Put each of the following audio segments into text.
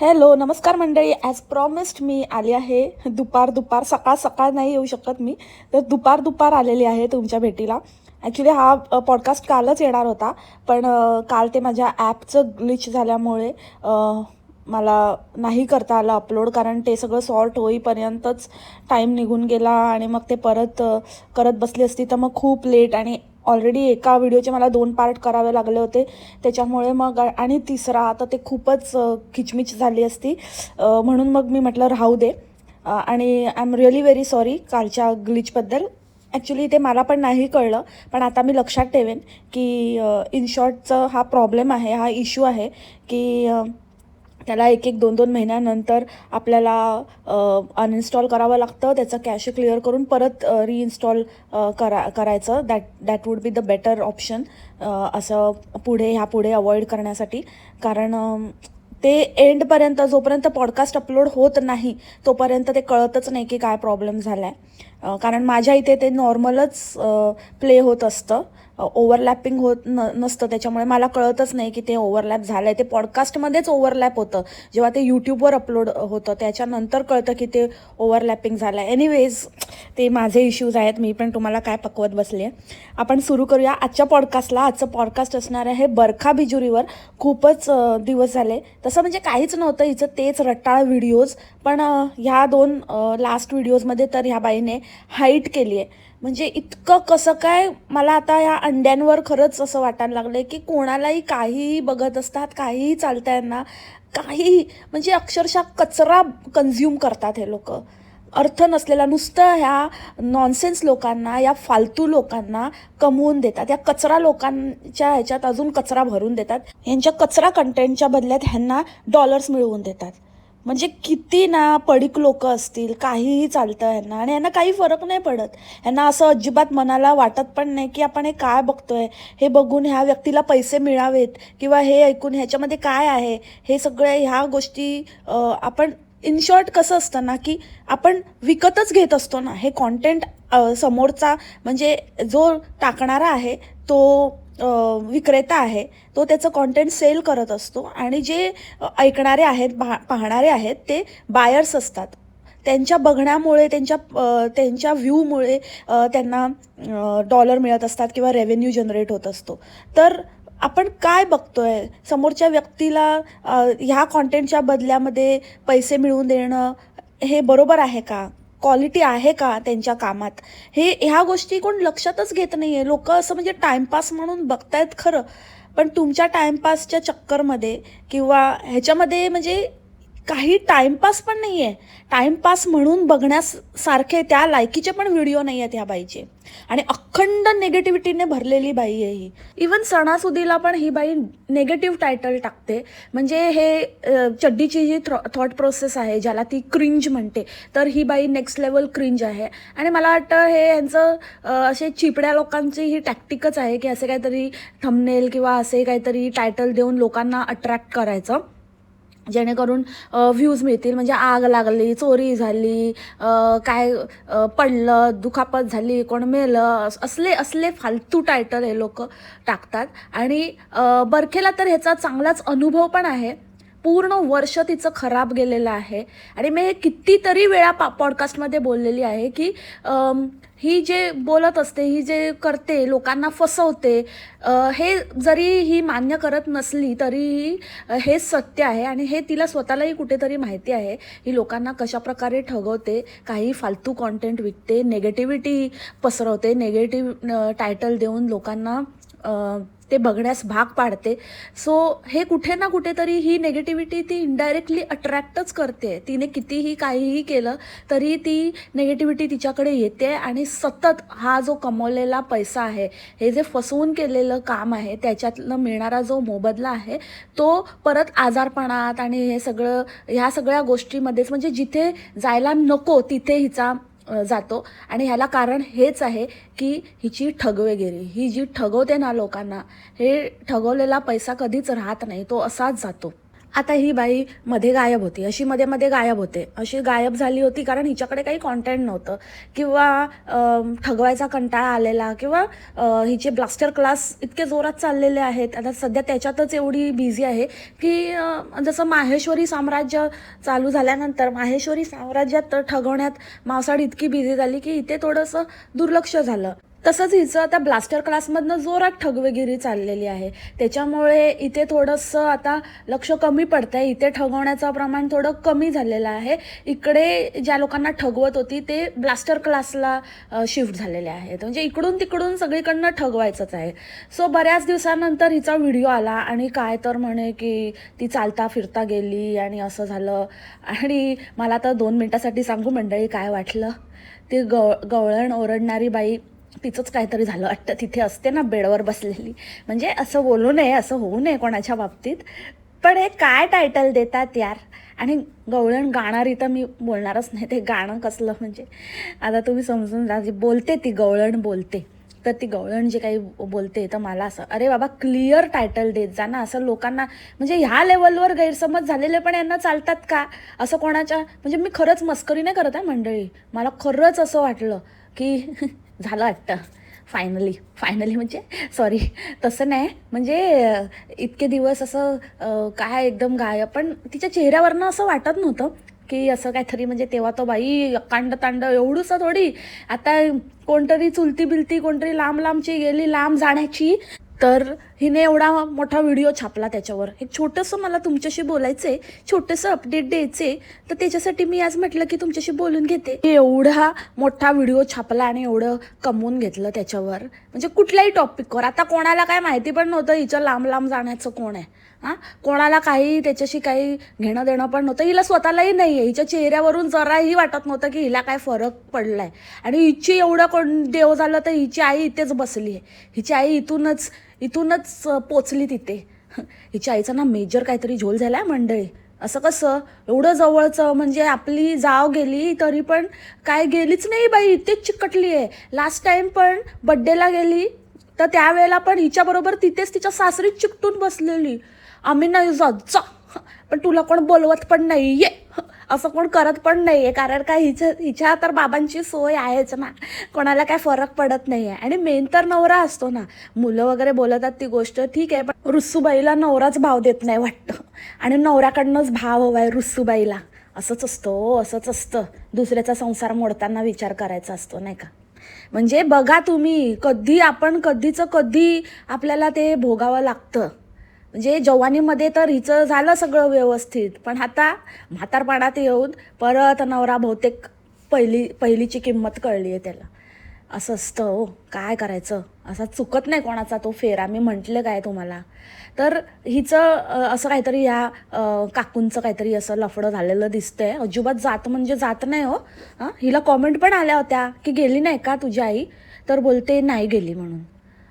Hello नमस्कार मंडळी. As promised मी आली आहे. दुपार दुपार सकाळ सकाळ नाही येऊ शकत मी. तर दुपार दुपार आलेली आहे तुमच्या भेटीला. ॲक्च्युली हा पॉडकास्ट कालच येणार होता. पण काल ते माझ्या ॲपचं ग्लिच झाल्यामुळे मला नाही करता आलं अपलोड कारण ते सगळं सॉर्ट होईपर्यंतच टाईम निघून गेला आणि मग ते परत करत बसली असती. तर मग खूप लेट आणि ऑलरेडी एका व्हिडिओचे मला दोन पार्ट करावे लागले होते. त्याच्यामुळे मग आणि तिसरा आता ते खूपच खिचमिच झाली असती. म्हणून मग मी म्हटलं राहू दे. आणि I am really very sorry कालच्या ग्लिचबद्दल ॲक्च्युली ते मला पण नाही कळलं पण आता मी लक्षात ठेवेन की इन शॉर्टचं हा प्रॉब्लेम आहे हा इश्यू आहे की त्याला एक एक दोन दोन महिन्यानंतर आपल्याला अनइन्स्टॉल करावं लागतं. त्याचं कॅश क्लिअर करून परत रिइन्स्टॉल करा करायचं. That that would be the better option असं पुढे ह्या पुढे अवॉइड करण्यासाठी. कारण ते एंडपर्यंत जोपर्यंत पॉडकास्ट अपलोड होत नाही तोपर्यंत ते कळतच नाही की काय प्रॉब्लेम झाला आहे कारण माझ्या इथे ते नॉर्मलच प्ले होत असतं. ओव्हरलॅपिंग होत न नसतं. त्याच्यामुळे मला कळतच नाही की ते ओव्हरलॅप झालं आहे ते पॉडकास्टमध्येच ओव्हरलॅप होतं. जेव्हा ते यूट्यूबवर अपलोड होतं त्याच्यानंतर कळतं की ते ओव्हरलॅपिंग झालं आहे एनिवेज ते माझे इश्यूज आहेत. मी पण तुम्हाला काय पकवत बसले आहे आपण सुरू करूया आजच्या पॉडकास्टला आजचं पॉडकास्ट असणार आहे बरखा बिजुरीवर. खूपच दिवस झाले. तसं म्हणजे काहीच नव्हतं. हिचं तेच रट्टाळ व्हिडिओज पण ह्या दोन लास्ट व्हिडिओजमध्ये तर ह्या बाईने हाईट केली आहे म्हणजे इतकं कसं काय मला आता ह्या अंड्यांवर खरंच असं वाटायला लागलं की कोणालाही काहीही बघत असतात काहीही चालतं यांना काहीही म्हणजे अक्षरशः कचरा कन्झ्युम करतात हे लोक. अर्थ नसलेला नुसतं ह्या नॉनसेन्स लोकांना या फालतू लोकांना कमवून देतात. या कचरा लोकांच्या ह्याच्यात अजून कचरा भरून देतात. यांच्या कचरा कंटेंटच्या बदल्यात ह्यांना डॉलर्स मिळवून देतात. म्हणजे किती ना पडीक लोक असतील काहीही चालतं ह्यांना. आणि यांना काही फरक नाही पडत. यांना असं अजिबात मनाला वाटत पण नाही की आपण हे काय बघतोय? हे बघून ह्या व्यक्तीला पैसे मिळावेत? किंवा हे ऐकून ह्याच्यामध्ये काय आहे? हे सगळ्या ह्या गोष्टी आपण इन शॉर्ट कसं असतं ना की आपण विकतच घेत असतो ना. हे कॉन्टेंट समोरचा म्हणजे जो टाकणारा आहे तो विक्रेता आहे तो त्याचं कॉन्टेंट सेल करत असतो आणि जे ऐकणारे आहेत पहा पाहणारे आहेत ते बायर्स असतात. त्यांच्या बघण्यामुळे त्यांच्या त्यांच्या व्ह्यूमुळे त्यांना डॉलर मिळत असतात किंवा रेव्हेन्यू जनरेट होत असतो. तर आपण काय बघतोय? समोरच्या व्यक्तीला ह्या कॉन्टेंटच्या बदल्यामध्ये पैसे मिळवून देणं हे बरोबर आहे का? क्वालिटी आहे का त्यांच्या कामात? हे ह्या गोष्टी कोण लक्षातच घेत नाही आहे लोक असं म्हणजे टाइमपास म्हणून बघतायत खरं. पण तुमच्या टाइमपासच्या चक्करमध्ये किंवा ह्याच्यामध्ये म्हणजे काही टाइमपास पण नाही आहे टाइमपास म्हणून बघण्यासारखे त्या लायकीचे पण व्हिडिओ नाही आहेत ह्या बाईचे. आणि अखंड निगेटिव्हिटीने भरलेली बाई आहे ही. इवन सणासुदीला पण ही बाई नेगेटिव्ह टायटल टाकते. म्हणजे हे चड्डीची जी थॉट प्रोसेस आहे ज्याला ती क्रिंज म्हणते तर ही बाई नेक्स्ट लेवल क्रिंज आहे. आणि मला वाटतं हे यांचं असे चिपड्या लोकांची ही टॅक्टिकच आहे की असे काहीतरी थंबनेल किंवा असे काहीतरी टायटल देऊन लोकांना अट्रॅक्ट करायचं. जेणेकरून व्ह्यूज मिळतील. म्हणजे आग लागली चोरी झाली काय पडलं दुखापत झाली कोण मेलं असले असले फालतू टायटल हे लोक टाकतात. आणि बरखेला तर ह्याचा चांगलाच अनुभव पण आहे. पूर्ण वर्ष तिचं खराब गेलेलं आहे. आणि मी हे कितीतरी वेळा पा पॉडकास्टमध्ये बोललेली आहे की ही जे बोलत असते ही जे करते लोकांना फसवते हे जरी ही मान्य करत नसली तरीही हे सत्य आहे आणि हे तिला स्वतःलाही कुठेतरी माहिती आहे. ही लोकांना कशा प्रकारे ठगवते काही फालतू कॉन्टेंट विकते नेगेटिव्हिटी पसरवते नेगेटिव्ह टायटल देऊन लोकांना ते बघण्यास भाग पाडते. सो हे कुठे ना कुठेतरी ही नेगेटिव्हिटी ती इनडायरेक्टली अट्रॅक्टच करते. तिने कितीही काहीही केलं तरी ती नेगेटिव्हिटी तिच्याकडे येते आणि सतत हा जो कमवलेला पैसा आहे हे जे फसवून केलेलं काम आहे त्याच्यातनं मिळणारा जो मोबदला आहे तो परत आजारपणात आणि हे सगळं ह्या सगळ्या गोष्टीमध्येच म्हणजे जिथे जायला नको तिथे हिचा जातो. आणि ह्याला कारण हेच आहे की हिची ठगवेगिरी ही जी ठगवते ना लोकांना हे ठगवलेला पैसा कधीच राहत नाही तो असाच जातो. आता ही बाई मध्ये गायब होती. अशी मध्ये मध्ये गायब होते. अशी गायब झाली होती कारण हिच्याकडे काही कॉन्टेंट नव्हतं. किंवा ठगवायचा कंटाळा आलेला किंवा हिचे ब्लास्टर क्लास इतके जोरात चाललेले आहेत. आता सध्या त्याच्यातच एवढी बिझी आहे की जसं माहेश्वरी साम्राज्य चालू झाल्यानंतर माहेश्वरी साम्राज्यात ठगवण्यात मावसाड इतकी बिझी झाली की इथे थोडंसं दुर्लक्ष झालं. तसंच हिचं आता ब्लास्टर क्लासमधनं जोरात ठगवेगिरी चाललेली आहे. त्याच्यामुळे इथे थोडंसं आता लक्ष कमी पडतं आहे इथे ठगवण्याचं प्रमाण थोडं कमी झालेलं आहे. इकडे ज्या लोकांना ठगवत होती ते ब्लास्टर क्लासला शिफ्ट झालेले आहेत. म्हणजे इकडून तिकडून सगळीकडनं ठगवायचंच आहे. सो बऱ्याच दिवसानंतर हिचा व्हिडिओ आला आणि काय तर म्हणे की ती चालता फिरता गेली आणि असं झालं. आणि मला तर दोन मिनटासाठी सांगू मंडळी काय वाटलं? ती गव गवळण ओरडणारी बाई तिचंच काहीतरी झालं. वाटतं तिथे असते ना बेडवर बसलेली. म्हणजे असं बोलू नये असं होऊ नये कोणाच्या बाबतीत. पण हे काय टायटल देतात यार? आणि गवळण गाणारी तर मी बोलणारच नाही. ते गाणं कसलं म्हणजे? आता तुम्ही समजून जा जी बोलते ती गवळण बोलते. तर ती गवळण जे काही बोलते तर मला असं अरे बाबा क्लिअर टायटल देत जा ना. असं लोकांना म्हणजे ह्या लेवलवर गैरसमज झालेले पण यांना चालतात का? असं कोणाच्या म्हणजे मी खरंच मस्करी नाही करत आहे मंडळी. मला खरंच असं वाटलं की झालं वाटतं फायनली फायनली म्हणजे सॉरी तसं नाही. म्हणजे इतके दिवस असं काय एकदम गायब. पण तिच्या चेहऱ्यावरनं असं वाटत नव्हतं की असं काहीतरी म्हणजे तेव्हा तो बाई कांड तांड एवढूसा थोडी. आता कोणतरी चुलती बिलती कोणतरी लांब लांबची गेली लांब जाण्याची. तर हिने एवढा मोठा व्हिडिओ छापला त्याच्यावर. एक छोटंसं मला तुमच्याशी बोलायचं आहे छोटंसं अपडेट द्यायचं आहे तर त्याच्यासाठी मी आज म्हटलं की तुमच्याशी बोलून घेते. एवढा मोठा व्हिडिओ छापला आणि एवढं कमवून घेतलं त्याच्यावर. म्हणजे कुठल्याही टॉपिकवर आता कोणाला काय माहिती पण नव्हतं हिचं लांब लांब जाण्याचं कोण आहे. हां? कोणाला काही त्याच्याशी काही घेणं देणं पण नव्हतं. हिला स्वतःलाही नाही आहे हिच्या चेहऱ्यावरून जराही वाटत नव्हतं की हिला काय फरक पडला आहे आणि हिची एवढं कोण देव झालं तर हिची आई इथेच बसली आहे हिची आई इथूनच इथूनच पोचली तिथे. हिच्या आईचा ना मेजर काहीतरी झोल झाला आहे मंडळी. असं कसं? एवढं जवळचं म्हणजे आपली जाव गेली तरी पण काय गेलीच नाही बाई इथेच चिकटली आहे. लास्ट टाइम पण बड्डेला गेली तर त्यावेळेला पण हिच्याबरोबर तिथेच तिच्या सासरीच चिकटून बसलेली. आम्ही नाही जा. पण तुला कोण बोलवत पण नाही आहे असं कोण करत पण नाही आहे कारण काय हिच्या हिच्या तर बाबांची सोय आहेच ना. कोणाला काय फरक पडत नाही आहे आणि मेन तर नवरा असतो ना. मुलं वगैरे बोलतात ती गोष्ट ठीक आहे पण रुसूबाईला नवराच भाव देत नाही वाटतं. आणि नवऱ्याकडनंच भाव हवाय रुसूबाईला. असंच असतं हो, असंच असतं. दुसऱ्याचा संसार मोडताना विचार करायचा असतो नाही का? म्हणजे बघा तुम्ही कधी आपण कधीचं कधी आपल्याला ते भोगावं लागतं. म्हणजे जवानीमध्ये तर हिचं झालं सगळं व्यवस्थित पण आता म्हातारपणात येऊन परत नवरा बहुतेक पहिली पहिलीची किंमत कळली आहे त्याला. असं असतं हो काय करायचं? असा चुकत नाही कोणाचा तो फेरा मी म्हटलं काय तुम्हाला? तर हिचं असं काहीतरी ह्या काकूंचं काहीतरी असं लफडं झालेलं दिसतंय. अजिबात जात म्हणजे जात नाही हो. हां हिला कॉमेंट पण आल्या होत्या की गेली नाही का तुझी आई? तर बोलते नाही गेली म्हणून.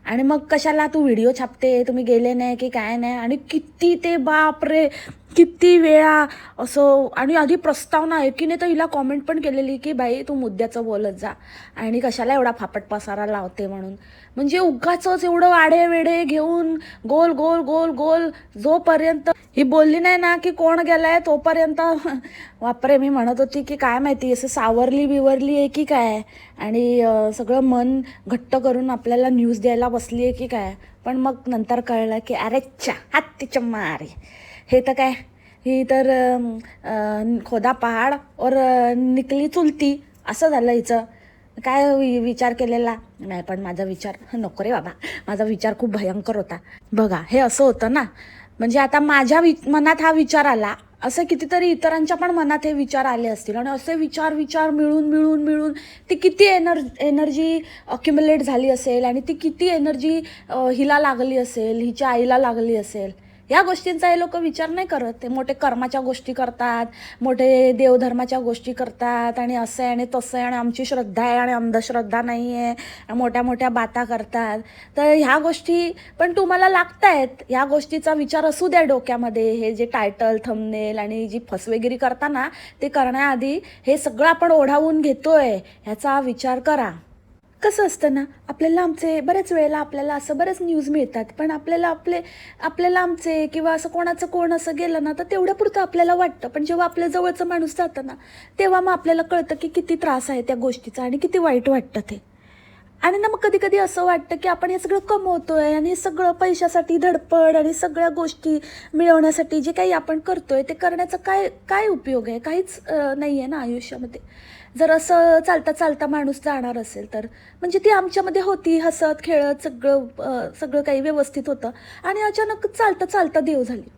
आणि मग कशाला तू व्हिडिओ छापते? तुम्ही गेले नाही की काय नाही? आणि किती ते बाप रे किती वेळा असं आणि आधी प्रस्तावना एकीने तर हिला कॉमेंट पण केलेली की बाई तू मुद्द्याचं बोलत जा. आणि कशाला एवढा फापट पसारा लावते म्हणून. म्हणजे उगाचच एवढं आढे वेढे घेऊन गोल गोल गोल गोल जोपर्यंत ही बोलली नाही ना की कोण गेलाय तोपर्यंत वापरे मी म्हणत होती की काय माहिती असं सावरली बिवरली आहे की काय? आणि सगळं मन घट्ट करून आपल्याला न्यूज द्यायला बसली आहे की काय? पण मग नंतर कळलं की अरे चा हत्तीच्या मारे. हे तर काय? ही तर खोदा पहाड और निकली चुलती. असं झालं हिचं. काय वि- विचार केलेला? नाही पण माझा विचार नको रे बाबा. माझा विचार खूप भयंकर होता. बघा हे असं होतं ना? म्हणजे आता माझ्या वि मनात हा विचार आला. असं कितीतरी इतरांच्या पण मनात हे विचार आले असतील. आणि असे विचार विचार मिळून मिळून मिळून ती किती एनर् एनर्जी अक्युमुलेट झाली असेल आणि ती किती एनर्जी हिला लागली असेल हिच्या आईला लागली असेल. ह्या गोष्टींचा हे लोक विचार नाही करत. ते मोठे कर्माच्या गोष्टी करतात मोठे देवधर्माच्या गोष्टी करतात आणि असं आहे आणि तसं आहे आणि आमची श्रद्धा आहे आणि अंधश्रद्धा नाही आहे मोठ्या मोठ्या बाता करतात. तर ह्या गोष्टी पण तुम्हाला लागत आहेत ह्या गोष्टीचा विचार असू द्या डोक्यामध्ये. हे जे टायटल थंबनेल आणि जी फसवेगिरी करताना ते करण्याआधी हे सगळं आपण ओढावून घेतोय. ह्याचा विचार करा. कसं असतं ना आपल्याला आमचे बऱ्याच वेळेला आपल्याला असं बरेच न्यूज मिळतात पण आपल्याला आपले आपल्याला आमचे किंवा असं कोणाचं कोण असं गेलं ना तर तेवढ्यापुरतं आपल्याला वाटतं. पण जेव्हा आपल्या जवळचं माणूस जातं ना तेव्हा मग आपल्याला कळतं की किती त्रास आहे त्या गोष्टीचा आणि किती वाईट वाटतं ते. आणि ना मग कधी कधी असं वाटतं की आपण हे सगळं कमवतोय आणि हे सगळं पैशासाठी धडपड आणि सगळ्या गोष्टी मिळवण्यासाठी जे काही आपण करतोय ते करण्याचा काय काय उपयोग आहे? काहीच नाही आहे ना आयुष्यामध्ये. जर असं चालता चालता माणूस जाणार असेल तर. म्हणजे ती आमच्यामध्ये होती हसत खेळत सगळं सगळं काही व्यवस्थित होतं. आणि अचानक चालता चालता देव झाली.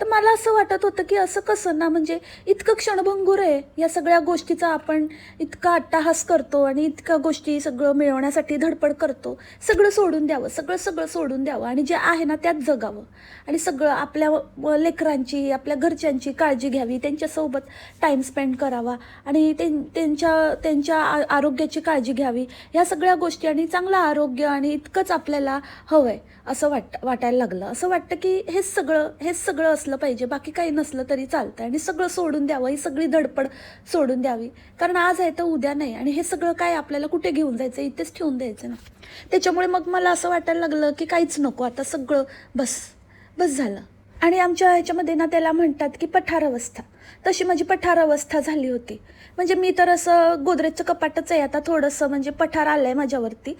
तर मला असं वाटत होतं की असं कसं ना म्हणजे इतकं क्षणभंगूर आहे या सगळ्या गोष्टीचा आपण इतका अट्टाहास करतो आणि इतक्या गोष्टी सगळं मिळवण्यासाठी धडपड करतो. सगळं सोडून द्यावं सगळं सगळं सोडून द्यावं आणि जे आहे ना त्यात जगावं. आणि सगळं आपल्या व- लेकरांची आपल्या घरच्यांची काळजी घ्यावी त्यांच्यासोबत टाईम स्पेंड करावा आणि त्यांच्या त्यांच्या आ- आरोग्याची काळजी घ्यावी. ह्या सगळ्या गोष्टी आणि चांगलं आरोग्य आणि इतकंच आपल्याला हवं आहे असं वाट वाटायला लागलं. असं वाटतं की हेच सगळं हेच सगळं असलं पाहिजे बाकी काही नसलं तरी चालतं आणि सगळं सोडून द्यावं ही सगळी धडपड सोडून द्यावी. कारण आज आहे तर उद्या नाही. आणि हे सगळं काय आपल्याला कुठे घेऊन जायचं? इथेच ठेवून द्यायचं ना. त्याच्यामुळे मग मला असं वाटायला लागलं की काहीच नको. आता सगळं बस बस झालं. आणि आमच्या ह्याच्यामध्ये ना त्याला म्हणतात की पठार अवस्था. तशी माझी पठार अवस्था झाली होती. म्हणजे मी तर असं गोदरेजचं कपाटच आहे. आता थोडंसं म्हणजे पठार आलं आहे माझ्यावरती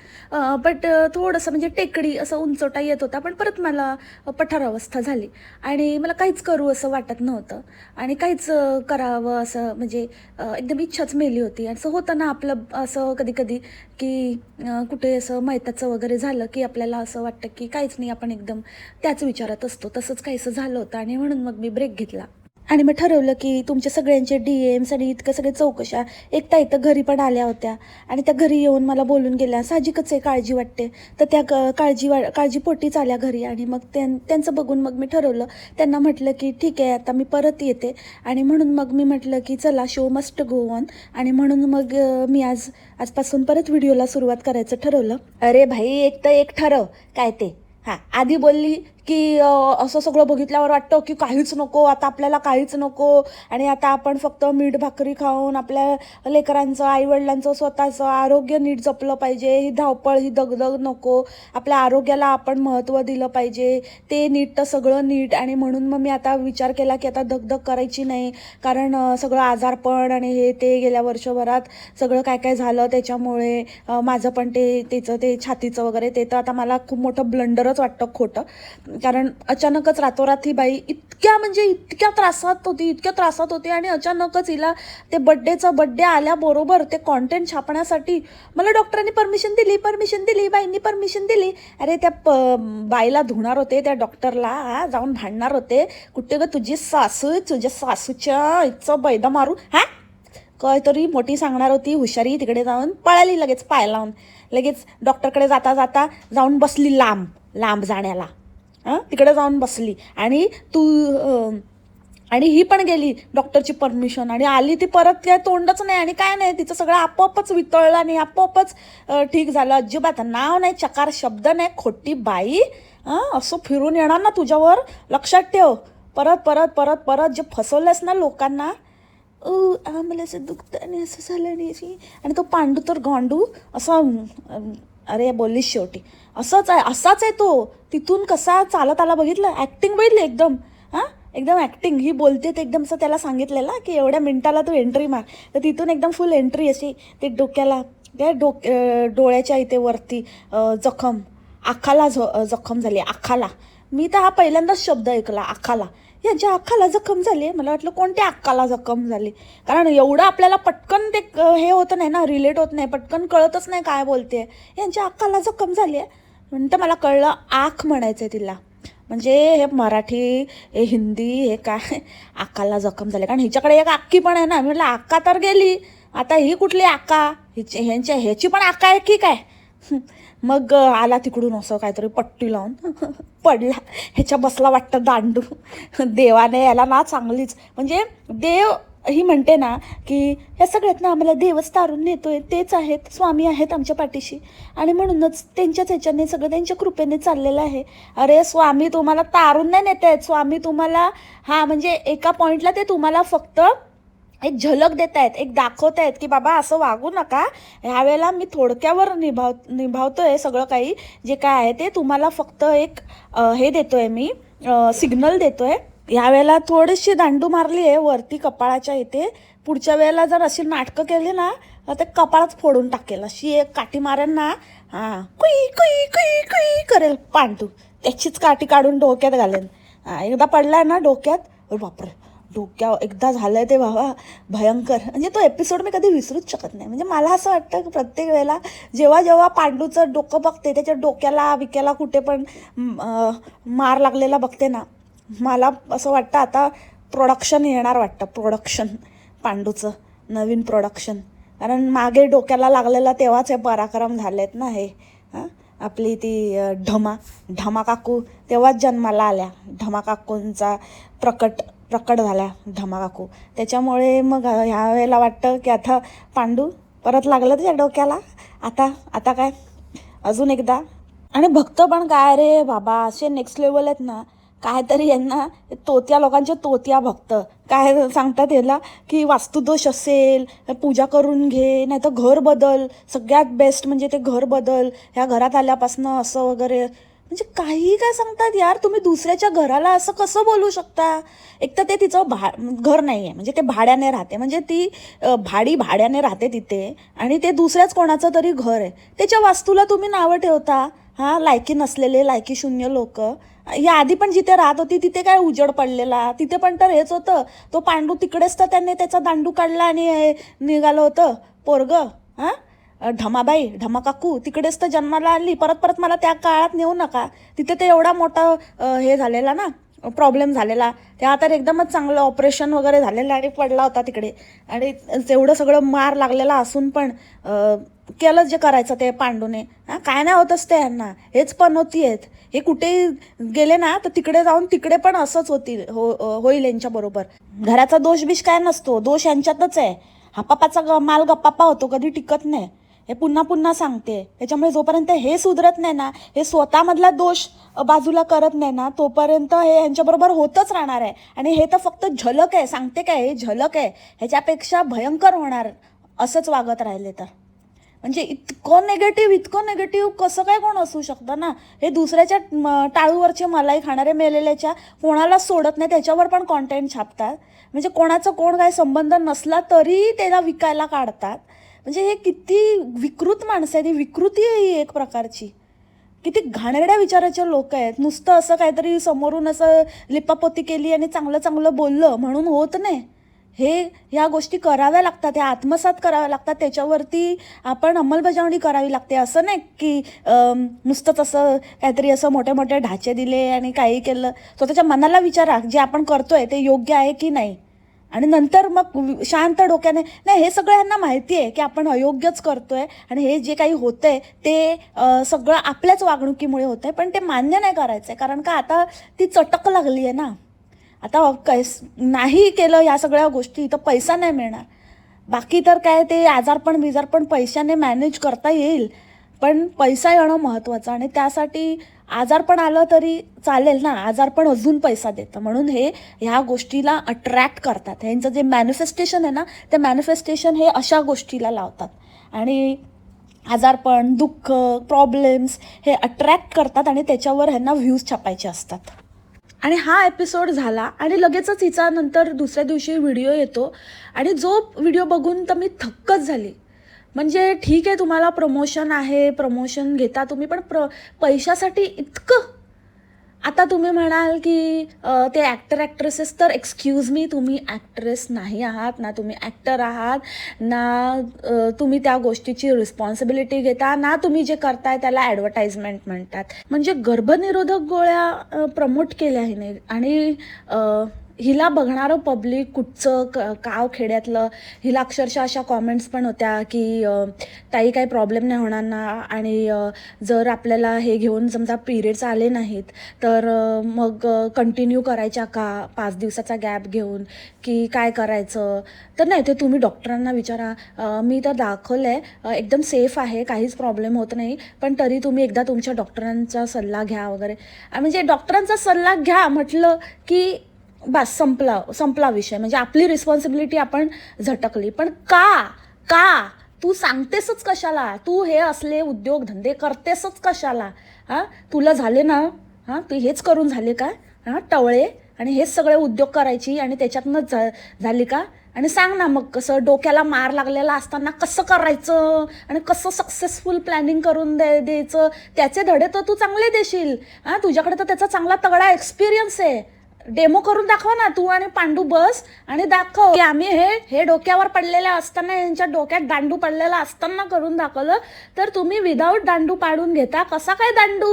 बट थोडंसं म्हणजे टेकडी असं उंचवटा येत होता. पण परत मला पठार अवस्था झाली. आणि मला काहीच करू असं वाटत नव्हतं. आणि काहीच करावं असं म्हणजे एकदम इच्छाच मेली होती. असं होतं ना आपलं असं कधी कधी की कुठे असं मैताचं वगैरे झालं की आपल्याला असं वाटतं की काहीच नाही आपण एकदम त्याच विचारात असतो. तसंच काहीसं झालं होतं आणि म्हणून मग मी ब्रेक घेतला. आणि मग ठरवलं की तुमच्या सगळ्यांचे डी एम्स आणि इतकं सगळे चौकशा एकटा इथं घरी पण आल्या होत्या. आणि त्या घरी येऊन मला बोलून गेल्या साहजिकच आहे काळजी वाटते. तर त्या क- काळजी वा काळजीपोटीच आल्या घरी आणि मग त्यां त्यांचं बघून मग मी ठरवलं. त्यांना म्हटलं की ठीक आहे आता मी परत येते. आणि म्हणून मग मी म्हटलं की चला शो मस्ट गो ऑन आणि म्हणून मग मी आज आजपासून परत व्हिडिओला सुरुवात करायचं ठरवलं. अरे भाई एक तर एक ठरव. काय ते? हां आधी बोलली की असं सगळं बघितल्यावर वाटतं की काहीच नको आता आपल्याला काहीच नको. आणि आता आपण फक्त मीठ भाकरी खाऊन आपल्या लेकरांचं आईवडिलांचं स्वतःचं आरोग्य नीट जपलं पाहिजे. ही धावपळ ही दगदग नको. आपल्या आरोग्याला आपण महत्त्व दिलं पाहिजे. ते नीट तर सगळं नीट. आणि म्हणून मग मी आता विचार केला की आता दगदग करायची नाही. कारण सगळं आजारपण आणि हे ते गेल्या वर्षभरात सगळं काय काय झालं त्याच्यामुळे माझं पण ते त्याचं ते छातीचं वगैरे ते तर आता मला खूप मोठं ब्लंडरच वाटतं खोटं. कारण अचानकच रातोरात ही बाई इतक्या म्हणजे इतक्या त्रासात होती इतक्या त्रासात होती आणि अचानकच हिला ते बड्डेचं बड्डे आल्याबरोबर ते कॉन्टेंट छापण्यासाठी मला डॉक्टरांनी परमिशन दिली परमिशन दिली बाईंनी परमिशन दिली. अरे त्या प बाईला धुणार होते त्या डॉक्टरला हा, जाऊन भांडणार होते. कुठे ग तुझी सासू तुझ्या सासूच्या इतचं बैदा मारू हा? काहीतरी मोठी सांगणार होती हुशारी तिकडे जाऊन पळाली लगेच पाय लावून. लगेच डॉक्टरकडे जाता जाता जाऊन बसली लांब लांब जाण्याला. तिकडे जाऊन बसली. आणि तू आणि ही पण गेली डॉक्टरची परमिशन. आणि आली ती परत काय तोंडच नाही आणि काय नाही. तिचं सगळं आपोआपच वितळलं आणि आपोआपच ठीक झालं. अजिबात नाव नाही चकार शब्द नाही खोटी बाई. हां असं फिरून येणार ना तुझ्यावर? लक्षात ठेव. परत परत परत परत जे फसवलंस ना लोकांना आम्हाला असं दुखतं आणि असं झालं आणि आणि तो पांडू तर गांडू असा अरे बोललीस शेवटी. असंच आहे असाच आहे तो. तिथून कसा चालत आला बघितलं? ॲक्टिंग बघितली एकदम. हां? एकदम ॲक्टिंग ही बोलते ते एकदम असं त्याला सांगितलेलं की एवढ्या मिनटाला तू एंट्री मार. तर तिथून एकदम फुल एंट्री अशी ते डोक्याला त्या डोक डोळ्याच्या इथे वरती जखम. आखाला झ जखम झाली. आखाला. मी तर हा पहिल्यांदाच शब्द ऐकला आखाला. यांच्या अक्काला जखम झाली. मला वाटलं कोणत्या अक्काला जखम झाली? कारण एवढं आपल्याला पटकन ते क- हे होत नाही ना रिलेट होत नाही. पटकन कळतच नाही काय बोलते. यांच्या अक्काला जखम झाली आहे. म्हणतं मला कळलं आख म्हणायचं आहे तिला. म्हणजे हे मराठी हे हिंदी हे काय आकाला जखम झाले. कारण हिच्याकडे एक आक्की पण आहे ना. मी म्हटलं आक्का तर गेली. आता ही कुठली आक्का हिची ह्यांच्या ह्याची पण आक्का आहे की काय? मग आला तिकडून असं काहीतरी पट्टी लावून. पडला. ह्याच्या बसला वाटतं दांडू. देवाने याला ना चांगलीच. म्हणजे देव ही म्हणते ना की ह्या सगळ्यात ना आम्हाला देवच तारून नेतोय तेच आहेत स्वामी आहेत आमच्या पाठीशी. आणि म्हणूनच त्यांच्याच ह्याच्याने सगळं त्यांच्या कृपेने चाललेलं आहे. अरे स्वामी तुम्हाला तारून नाही नेत आहेत स्वामी तुम्हाला हा म्हणजे एका पॉईंटला ते तुम्हाला फक्त एक झलक देत आहेत एक दाखवत आहेत की बाबा असं वागू नका. ह्यावेळेला मी थोडक्यावर निभाव निभावतोय सगळं काही. जे काय आहे ते तुम्हाला फक्त एक हे देतोय मी सिग्नल देतोय. यावेळेला थोडीशी दांडू मारली आहे वरती कपाळाच्या इथे. पुढच्या वेळेला जर अशी नाटकं केली ना तर ते कपाळच फोडून टाकेल. अशी एक काठी मारेल ना हां कुई कुई कुई कुई करेल पांडू. त्याचीच काठी काढून डोक्यात घालेन. एकदा एकदा पडलाय ना डोक्यात अरे बापरे डोक्या एकदा झालंय ते बाबा भयंकर. म्हणजे तो एपिसोड मी कधी विसरूच शकत नाही. म्हणजे मला असं वाटतं की प्रत्येक वेळेला जेव्हा जेव्हा पांडूचं डोकं बघते त्याच्या डोक्याला विक्याला कुठे पण मार लागलेला बघते ना मला असं वाटतं आता प्रोडक्शन येणार वाटतं. प्रोडक्शन पांडूचं नवीन प्रोडक्शन कारण मागे डोक्याला लागलेला तेव्हाच हे पराक्रम झालेत ना हे. हां? आपली ती ढमा ढमा काकू तेव्हाच जन्माला आल्या. ढमा काकूंचा प्रकट प्रकट झाल्या ढमा काकू. त्याच्यामुळे मग ह्या वेळेला वाटतं की आता पांडू परत लागलं तुझ्या डोक्याला. आता आता काय? अजून एकदा. आणि भक्त पण काय रे बाबा? असे नेक्स्ट लेवल आहेत ना. काहीतरी यांना तोत्या लोकांच्या तोत्या भक्त काय सांगतात याला की वास्तुदोष असेल पूजा करून घे नाही तर घर बदल सगळ्यात बेस्ट म्हणजे ते घर बदल ह्या घरात आल्यापासनं असं वगैरे. म्हणजे काही काय सांगतात यार तुम्ही दुसऱ्याच्या घराला असं कसं बोलू शकता? एक तर ते तिचं भा घर नाही आहे म्हणजे ते भाड्याने राहते. म्हणजे ती भाडी भाड्याने राहते तिथे आणि ते दुसऱ्याच कोणाचं तरी घर आहे. त्याच्या वास्तूला तुम्ही नावं ठेवता. हां लायकी नसलेले लायकी शून्य लोक. या आधी पण जिथे राहत होती तिथे काय उजड पडलेला. तिथे पण तर हेच होतं. तो पांडू तिकडेच तर त्यांनी त्याचा दांडू काढला आणि हे निघालं होतं. पोरग हां? ढमाबाई ढमाकाकू तिकडेच तर जन्माला आली. परत परत मला त्या काळात नेऊ नका. तिथे ते एवढा मोठा हे झालेला ना प्रॉब्लेम झालेला. त्या तर एकदमच चांगलं ऑपरेशन वगैरे झालेलं आणि पडला होता तिकडे. आणि तेवढं सगळं मार लागलेला असून पण केलं जे करायचं ते पांडूने. हां काय नाही होत असते यांना. हेच पण आहेत हे कुठे गेले ना तर तिकडे जाऊन तिकडे पण असंच होतील हो होईल यांच्याबरोबर घराचा दोष बिष काय नसतो. दोष यांच्यातच आहे. हापापाचा ग माल गप्पापा होतो कधी टिकत नाही. हे पुन्हा पुन्हा सांगते. त्याच्यामुळे जोपर्यंत हे सुधरत नाही ना हे स्वतःमधला दोष बाजूला करत नाही ना तोपर्यंत हे यांच्याबरोबर होतच राहणार आहे. आणि हे तर फक्त झलक आहे. सांगते काय? हे झलक आहे. ह्याच्यापेक्षा भयंकर होणार असंच वागत राहिले तर. म्हणजे इतकं नेगेटिव्ह इतकं नेगेटिव्ह कसं काय कोण असू शकतं ना? हे दुसऱ्याच्या म, टाळूवरचे मलाई खाणारे मेलेल्याच्या कोणाला सोडत नाही त्याच्यावर पण कॉन्टेंट छापतात. म्हणजे कोणाचा कोण काय संबंध नसला तरी त्याला विकायला काढतात. म्हणजे हे किती विकृत माणसं आहेत ही विकृती आहे ही एक प्रकारची. किती घाणेरड्या विचाराचे लोक आहेत. नुसतं असं काहीतरी समोरून असं लिपापोती केली आणि चांगलं चांगलं बोललं म्हणून होत नाही. हे ह्या गोष्टी कराव्या लागतात ह्या आत्मसात कराव्या लागतात त्याच्यावरती आपण अंमलबजावणी करावी लागते. असं नाही की नुसतंच असं काहीतरी असं मोठे मोठे ढाचे दिले आणि काही केलं. स्वतःच्या मनाला विचारा जे आपण करतोय ते योग्य आहे की नाही. आणि नंतर मग शांत डोक्याने नाही हे सगळं यांना माहिती आहे की आपण अयोग्यच करतोय आणि हे जे काही होतंय ते सगळं आपल्याच वागणुकीमुळे होतंय पण ते मान्य नाही करायचं आहे कारण का आता ती चटक लागली आहे ना. आता कैस नाही केलं या सगळ्या गोष्टी तर पैसा नाही मिळणार. बाकी तर काय ते आजारपण बिजारपण पैशाने मॅनेज करता येईल. पण पैसा येणं महत्त्वाचं आणि त्यासाठी आजारपण आलं तरी चालेल ना आजारपण अजून पैसा देतं. म्हणून हे ह्या गोष्टीला अट्रॅक्ट करतात. ह्यांचं जे मॅनिफेस्टेशन आहे ना ते मॅनिफेस्टेशन हे अशा गोष्टीला लावतात. आणि आजारपण दुःख प्रॉब्लेम्स हे अट्रॅक्ट करतात आणि त्याच्यावर ह्यांना व्ह्यूज छापायचे असतात. आणि हा एपिसोड झाला आणि लगेचच हिचा नंतर दुसऱ्या दिवशी व्हिडिओ येतो. आणि जो व्हिडिओ बघून तर मी थक्कच झाली. म्हणजे ठीक आहे तुम्हाला प्रमोशन आहे प्रमोशन घेता तुम्ही पण प्र पैशासाठी इतकं आता तुम्ही म्हणाल की ते ॲक्टर ॲक्ट्रेसेस तर एक्सक्यूज मी तुम्ही ॲक्ट्रेस नाही आहात ना तुम्ही ॲक्टर आहात ना तुम्ही त्या गोष्टीची रिस्पॉन्सिबिलिटी घेता ना तुम्ही जे करताय त्याला ॲडव्हर्टाइजमेंट म्हणतात. म्हणजे गर्भनिरोधक गोळ्या प्रमोट केल्या हिने. आणि हिला बघणारं पब्लिक कुठचं क गाव खेड्यातलं हिला अक्षरशः अशा कॉमेंट्स पण होत्या की ताई काही प्रॉब्लेम नाही होणार ना. आणि जर आपल्याला हे घेऊन समजा पिरियड्स आले नाहीत तर मग कंटिन्यू करायच्या का? पाच दिवसाचा गॅप घेऊन की काय करायचं? तर नाही ते तुम्ही डॉक्टरांना विचारा. मी तर दाखवलं आहे एकदम सेफ आहे. काहीच प्रॉब्लेम होत नाही. पण तरी तुम्ही एकदा तुमच्या डॉक्टरांचा सल्ला घ्या वगैरे. म्हणजे डॉक्टरांचा सल्ला घ्या म्हटलं की बस संपला संपला विषय. म्हणजे आपली रिस्पॉन्सिबिलिटी आपण झटकली. पण का? का? तू सांगतेसच कशाला? तू हे असले उद्योगधंदे करतेसच कशाला? हां? तुला झाले ना? हां? तू हेच करून झाले का? हां? टवळे? आणि हेच सगळे उद्योग करायची आणि त्याच्यातनंच झा झाली का? आणि सांग ना मग कसं डोक्याला मार लागलेला असताना कसं करायचं? आणि कसं सक्सेसफुल प्लॅनिंग करून दे द्यायचं? त्याचे धडे तर तू चांगले देशील. हां? तुझ्याकडे तर त्याचा चांगला तगडा एक्सपिरियन्स आहे. डेमो करून दाखवा ना तू आणि पांडू बस आणि दाखव. की आम्ही हे हे डोक्यावर पडलेल्या असताना यांच्या डोक्यात दांडू पडलेला असताना करून दाखवलं. तर तुम्ही विदाऊट दांडू पाडून घेता. कसा काय दांडू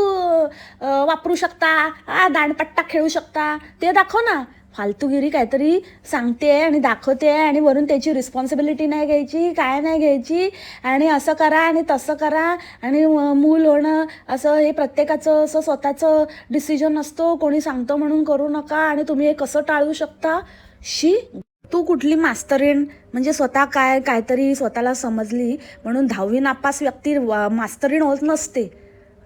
वापरू शकता? आ दांडपट्टा खेळू शकता? ते दाखव ना. फालतूगिरी काहीतरी सांगते आणि दाखवते आणि वरून त्याची रिस्पॉन्सिबिलिटी नाही घ्यायची काय नाही घ्यायची आणि असं करा आणि तसं करा आणि मूल होणं असं हे प्रत्येकाचं असं स्वतःचं डिसिजन असतो कोणी सांगतं म्हणून करू नका आणि तुम्ही हे कसं टाळू शकता? शी तू कुठली मास्तरीण म्हणजे स्वतः काय काहीतरी स्वतःला समजली म्हणून दहावी नापास व्यक्ती मास्तरीण होत नसते.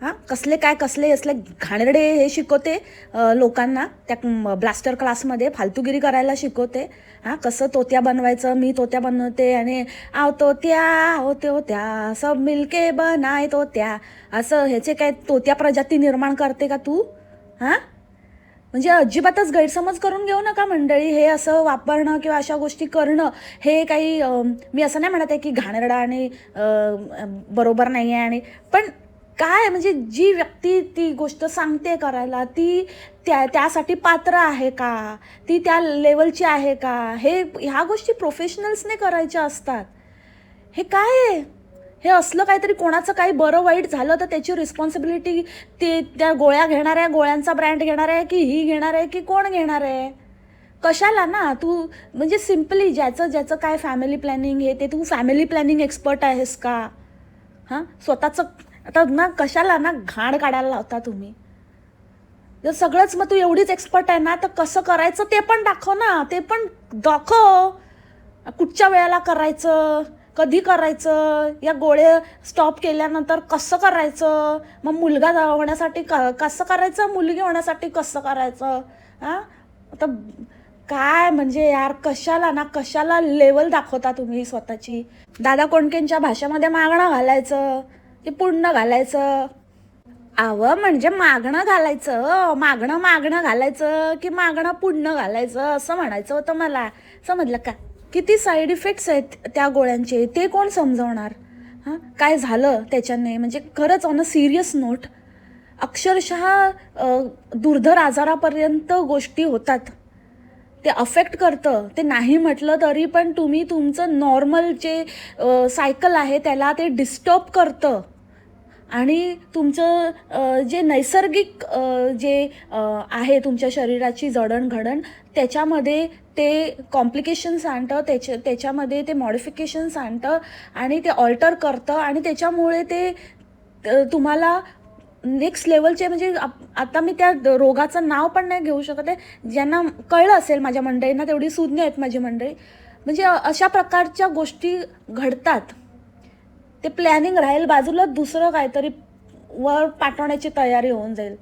हां कसले काय कसले असले घाणेरडे हे शिकवते लोकांना. त्या ब्लास्टर क्लासमध्ये फालतूगिरी करायला शिकवते. हां कसं तोत्या बनवायचं मी तोत्या बनवते आणि आव तोत्या होते होत्या सब मिलके बनाय तोत्या. असं ह्याचे काय तोत्या प्रजाती निर्माण करते का तू? हां? म्हणजे अजिबातच गैरसमज करून घेऊ नका मंडळी. हे असं वापरणं किंवा अशा गोष्टी करणं हे काही मी असं नाही म्हणत आहे की घाणेरडा आणि बरोबर नाही आहे आणि पण काय म्हणजे जी व्यक्ती ती गोष्ट सांगते करायला ती त्या त्यासाठी पात्र आहे का? ती त्या लेवलची आहे का? हे ह्या गोष्टी प्रोफेशनल्सने करायच्या असतात. हे काय आहे? हे असलं काहीतरी कोणाचं काही बरं वाईट झालं तर त्याची रिस्पॉन्सिबिलिटी ते त्या गोळ्या घेणार आहे गोळ्यांचा ब्रँड घेणार आहे की ही घेणार आहे की कोण घेणार आहे? कशाला ना? तू म्हणजे सिम्पली ज्याचं ज्याचं काय फॅमिली प्लॅनिंग हे ते तू फॅमिली प्लॅनिंग एक्सपर्ट आहेस का? हां? स्वतःचं आता ना कशाला ना घाण काढायला लावता तुम्ही? जर सगळंच मग तू एवढीच एक्सपर्ट आहे ना तर कसं करायचं ते पण दाखव ना ते पण दाखव. कुठच्या वेळेला करायचं कधी करायचं या गोळे स्टॉप केल्यानंतर कसं करायचं मग मुलगा होण्यासाठी क कसं करायचं मुलगी होण्यासाठी कसं करायचं? हां? आता काय म्हणजे यार कशाला ना कशाला लेवल दाखवता तुम्ही स्वतःची? दादा कोंडकेंच्या भाषेमध्ये मागणं घालायचं. ते पुण्य घालायचं. आव म्हणजे मागणं घालायचं मागणं मागणं घालायचं की मागणं पुढणं घालायचं असं म्हणायचं होतं मला. समजलं का? किती साईड इफेक्ट्स आहेत त्या गोळ्यांचे ते कोण समजवणार? हां? काय झालं त्याच्याने? म्हणजे खरंच ऑन अ सिरियस नोट अक्षरशः दुर्धर आजारापर्यंत गोष्टी होतात. ते अफेक्ट करतं. ते नाही म्हटलं तरी पण तुम्ही तुमचं नॉर्मल जे सायकल आहे त्याला ते डिस्टर्ब करतं. आणि तुमचं जे नैसर्गिक जे आहे तुमच्या शरीराची जडणघडण त्याच्यामध्ये ते कॉम्प्लिकेशन्स आणतं त्याच्या त्याच्यामध्ये ते मॉडिफिकेशन्स आणतं आणि ते ऑल्टर करतं आणि त्याच्यामुळे ते तुम्हाला नेक्स्ट लेवलचे म्हणजे आप- आता मी त्या द- रोगाचं नाव पण नाही घेऊ शकत आहे. ज्यांना कळलं असेल माझ्या मंडळींना तेवढी सुज्ञ आहेत माझी मंडळी. म्हणजे अशा प्रकारच्या गोष्टी घडतात. ते प्लॅनिंग राहील बाजूला दुसरं काहीतरी वर पाठवण्याची तयारी होऊन जाईल.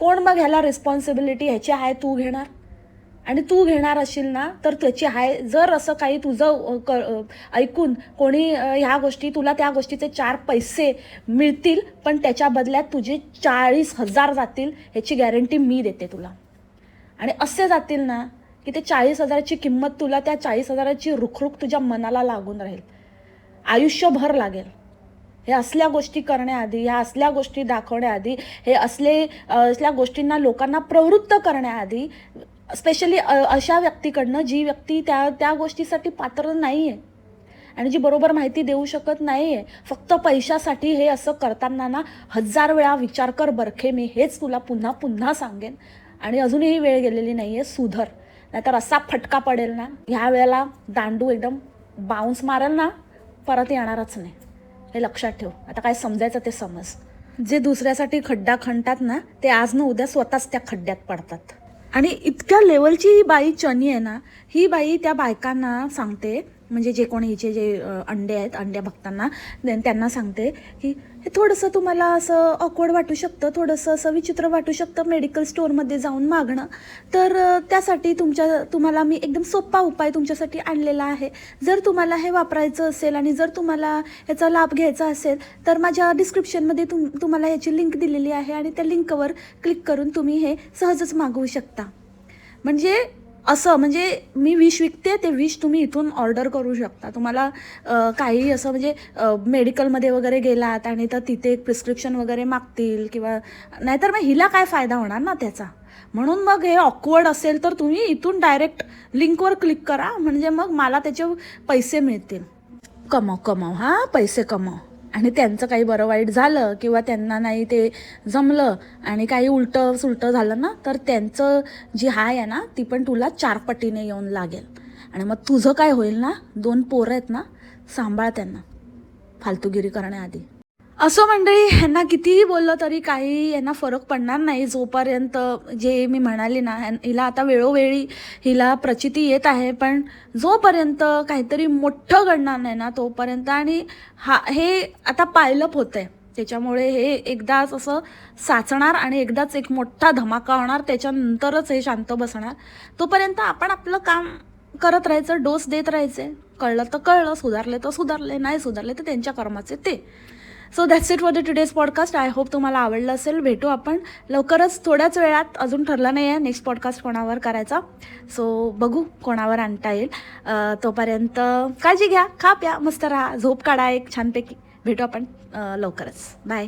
कोण मग ह्याला रिस्पॉन्सिबिलिटी ह्याची आहे तू घेणार? आणि तू घेणार असेल ना तर त्याची आहे जर असं काही तुझं क ऐकून कोणी ह्या गोष्टी तुला त्या गोष्टीचे चार पैसे मिळतील पण त्याच्या बदल्यात तुझे चाळीस हजार जातील ह्याची गॅरंटी मी देते तुला. आणि असे जातील ना की ते चाळीस हजाराची किंमत तुला त्या चाळीस हजाराची रुखरुख तुझ्या मनाला लागून राहील. आयुष्यभर लागेल. हे असल्या गोष्टी करण्याआधी ह्या असल्या गोष्टी दाखवण्याआधी हे असले असल्या गोष्टींना लोकांना प्रवृत्त करण्याआधी स्पेशली अशा व्यक्तीकडनं जी व्यक्ती त्या त्या गोष्टीसाठी पात्र नाही आहे आणि जी बरोबर माहिती देऊ शकत नाही आहे फक्त पैशासाठी हे असं करताना ना हजार वेळा विचार कर बरखे मी हेच तुला पुन्हा पुन्हा सांगेन. आणि अजूनही वेळ गेलेली नाही आहे सुधर. नाहीतर असा फटका पडेल ना ह्या वेळेला दांडू एकदम बाउन्स मारेल ना परत येणारच नाही. हे लक्षात ठेव. आता काय समजायचं ते समज. जे दुसऱ्यासाठी खड्डा खणतात ना ते आज न उद्या स्वतःच त्या खड्ड्यात पडतात. आणि इतक्या लेवलची ही बाई चनी आहे ना ही बाई त्या बायकांना सांगते म्हणजे जे कोणी हिचे जे अंडे आहेत अंड्या भक्तांना त्यांना सांगते की हे थोडंसं तुम्हाला असं ऑकवर्ड वाटू शकतं थोडंसं असं विचित्र वाटू शकतं मेडिकल स्टोअरमध्ये जाऊन मागणं. तर त्यासाठी तुमच्या तुम्हाला मी एकदम सोपा उपाय तुमच्यासाठी आणलेला आहे. जर तुम्हाला हे वापरायचं असेल आणि जर तुम्हाला याचा लाभ घ्यायचा असेल तर माझ्या डिस्क्रिप्शनमध्ये तुम तुम्हाला याची लिंक दिलेली आहे आणि त्या लिंकवर क्लिक करून तुम्ही हे सहजच मागवू शकता. म्हणजे असं म्हणजे मी विष विकते ते विष तुम्ही इथून ऑर्डर करू शकता. तुम्हाला काही असं म्हणजे मेडिकलमध्ये वगैरे गेलात आणि तर तिथे एक प्रिस्क्रिप्शन वगैरे मागतील किंवा नाहीतर मग हिला काय फायदा होणार ना त्याचा? म्हणून मग हे ऑकवर्ड असेल तर तुम्ही इथून डायरेक्ट लिंकवर क्लिक करा म्हणजे मग मला त्याचे पैसे मिळतील. कमाव कमाव हां पैसे कमाव. आणि त्यांचं काही बरं वाईट झालं किंवा त्यांना नाही ते जमलं आणि काही उलटं सुलटं झालं ना तर त्यांचं जी हाय आहे ना ती पण तुला चार पटीने येऊन लागेल. आणि मग तुझं काय होईल ना दोन पोरं आहेत ना सांभाळ त्यांना. फालतूगिरी करण्याआधी. असो मंडळी ह्यांना कितीही बोललं तरी काही यांना फरक पडणार नाही. जोपर्यंत जे मी म्हणाले ना ह्यां- हिला आता वेळोवेळी हिला प्रचिती येत आहे पण जोपर्यंत काहीतरी मोठं घडणार नाही ना तोपर्यंत आणि हा हे आता पायलप होतं आहे त्याच्यामुळे हे एकदाच असं साचणार आणि एकदाच एक मोठा धमाका होणार त्याच्यानंतरच हे शांत बसणार. तोपर्यंत आपण आपलं काम करत राहायचं डोस देत राहायचे. कळलं तर कळलं सुधारले तर सुधारले नाही सुधारले तर त्यांच्या कर्माचे ते. So that's it for the today's podcast I hope तुम्हाला आवडलं असेल. भेटू आपण. लवकरच थोड्याच वेळात. अजून ठरलं नाही आहे नेक्स्ट पॉडकास्ट कोणावर करायचा. सो बघू कोणावर आणता येईल. तोपर्यंत काळजी घ्या खा प्या मस्त राहा. झोप काढा एक छानपैकी. भेटू आपण लवकरच. बाय